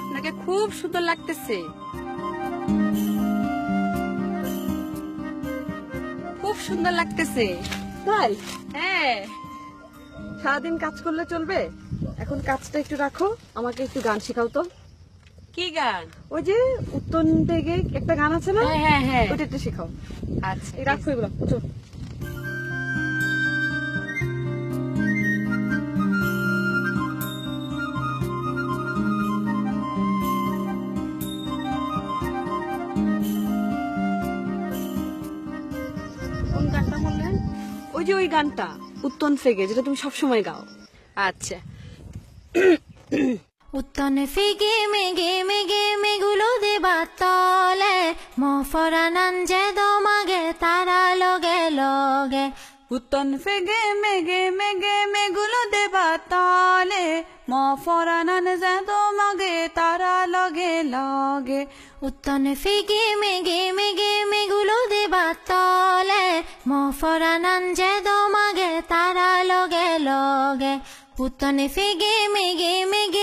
আপনাকে খুব সুন্দর লাগতেছে। খুব সুন্দর লাগতেছে। তাই? হ্যাঁ। সারাদিন কাজ করলে চলবে? এখন কাজটা একটু রাখো আমাকে একটু গান শেখাও তো। কি গান? ওই যে উত্তন থেকে একটা গান আছে না? হ্যাঁ হ্যাঁ হ্যাঁ। ওইটা একটু শেখাও। আচ্ছা রাখো এগুলো বুঝো যে ওই গানটা উত্তন থেকে যেটা তুমি সবসময় গাও। আচ্ছা। উত্তনে ফিগে মেগে মেগে মেগুলো দেবা তলে মফরানান যে দমাগে তারা লগে লগে। উত্তন ফেগে মেগে মেগে মেগুলো দেবা তালে ম ফরানান যেত মগে তারা লগে লগে। উত্তনে ফিগে মেগে মেগে মেগুলো যে দমাগে তারা লগে লগে পুতনে ফিগে মেগে মেগে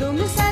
Buldum sen